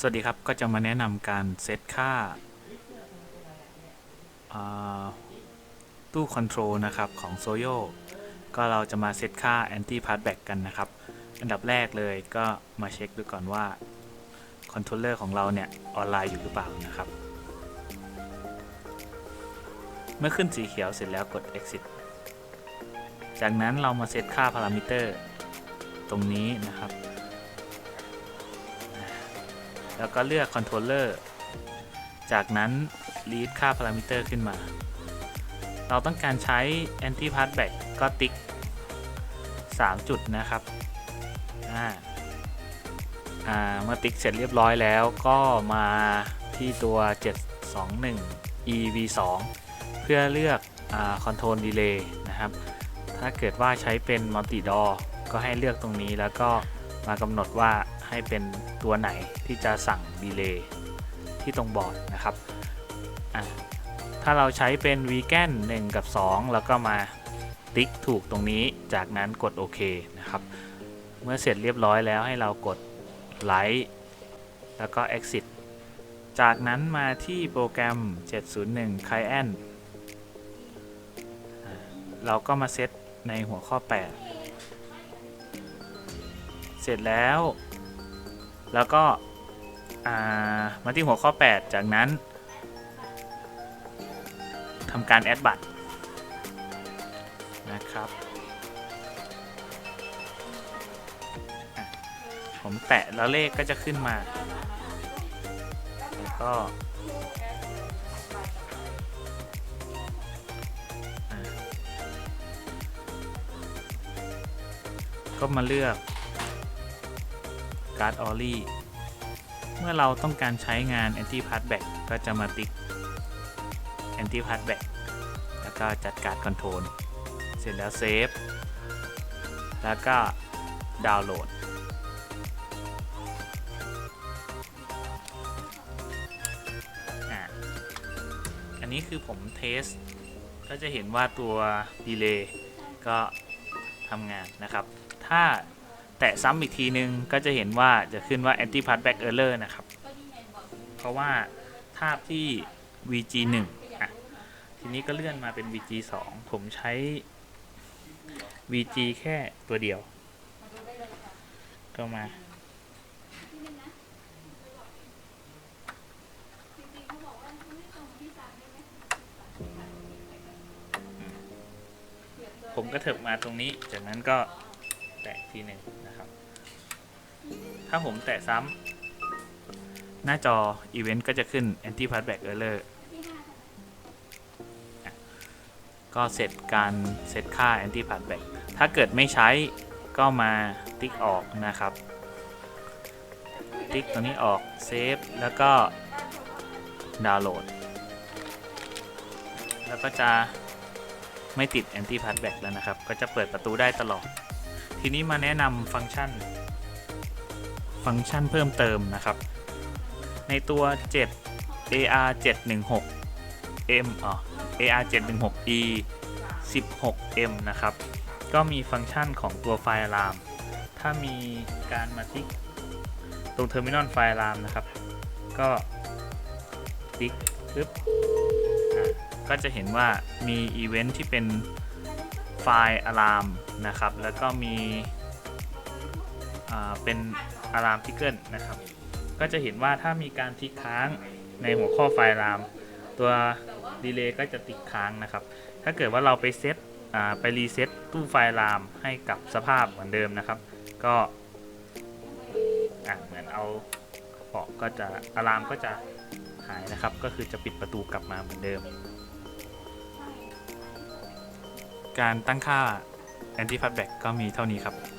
สวัสดีครับ ก็จะมาแนะนำการเซตค่าาตู้คอนโทรลนะครับ ของ s o y o ก็เราจะมาเซตค่า anti passback กันนะครับ อันดับแรกเลยก็มาเช็คดูก่อนว่าคอนโทรลเลอร์ของเราเนี่ย ออนไลน์อยู่หรือเปล่านะครับ เมื่อขึ้นสีเขียวเสร็จแล้วกด exit จากนั้นเรามาเซตค่าพารามิเตอร์ตรงนี้นะครับ แล้วก็เลือก controller จากนั้น read ค่าพารามิเตอร์ขึ้นมา เราต้องการใช้ anti passback ก็ติ๊ก 3 จุดนะครับอ่าอ่าเมื่อติ๊กเสร็จเรียบร้อยแล้วก็มาที่ตัว 721 EV2 เพื่อเลือกอ่า control delay นะครับ ถ้าเกิดว่าใช้เป็น multi door ก็ให้เลือกตรงนี้แล้วก็มากำหนดว่า ให้เป็นตัวไหนที่จะสั่งดีเลย์ที่ตรงบอร์ดนะครับ ถ้าเราใช้เป็น v g a n 1กับ 2 แล้วก็มาติ๊กถูกตรงนี้ จากนั้นกดโอเคนะครับ เมื่อเสร็จเรียบร้อยแล้วให้เรากด Light แล้วก็ Exit จากนั้นมาที่โปรแกรม 701 Client อะเราก็มาเซตในหัวข้อ 8 เสร็จแล้ว แล้วก็มาที่หัวข้อ 8 จากนั้นทำการแอดบัตรนะครับ ผมแตะแล้วเลขก็จะขึ้นมา แล้วก็ก็มาเลือก การ์ดออลี่เมื่อเราต้องการใช้งาน anti passback ก็จะมาติ๊ก anti passback แล้วก็จัดการคอนโทรลเสร็จแล้วเซฟแล้วก็ดาวน์โหลด อันนี้คือผมเทส ก็จะเห็นว่าตัวดีเลย์ก็ทำงานนะครับ ถ้า แตะซ้ำอีกทีนึงก็จะเห็นว่าจะขึ้นว่า anti passback error นะครับ เพราะว่าทาบที่ VG 1อะทีนี้ก็เลื่อนมาเป็น VG 2ผมใช้ VG แค่ตัวเดียว ก็มาผมก็เถิบมาตรงนี้ จากนั้นก็ แตะทีหนึ่งนะครับ ถ้าผมแตะซ้ำหน้าจอ Event ก็จะขึ้น Anti Passback Error ก็เสร็จการเซตค่า Anti Passback ถ้าเกิดไม่ใช้ก็มาติ๊กออกนะครับ ติ๊กตัวนี้ออกเซฟแล้วก็ดาวน์โหลด แล้วก็จะไม่ติด Anti Passback แล้วนะครับ ก็จะเปิดประตูได้ตลอด ทีนี้มาแนะนำฟังก์ชัน ฟังก์ชันเพิ่มเติมนะครับ ในตัว 7 AR 716 M อ๋อ AR 716 E 16 M นะครับ ก็มีฟังก์ชันของตัวไฟอะลาม ถ้ามีการมาติ๊กตรงเทอร์มินอลไฟอะลามนะครับ ก็ติ๊กปึ๊บก็จะเห็นว่ามีอีเวนท์ที่เป็น ล์อะลามนะครับ แล้วก็มีเป็นอะลามทิกเกิลนะครับ ก็จะเห็นว่าถ้ามีการทิกค้างในหัวข้อไฟล์ราม ตัวดีเลย์ก็จะติดค้างนะครับ ถ้าเกิดว่าเราไปเซตไปรีเซ็ตตู้ไฟล์รามให้กับสภาพเหมือนเดิมนะครับ ก็เหมือนเอาออกก็จะอะลามก็จะหายนะครับ ก็คือจะปิดประตูกลับมาเหมือนเดิม การตั้งค่า anti passback ก็มีเท่านี้ครับ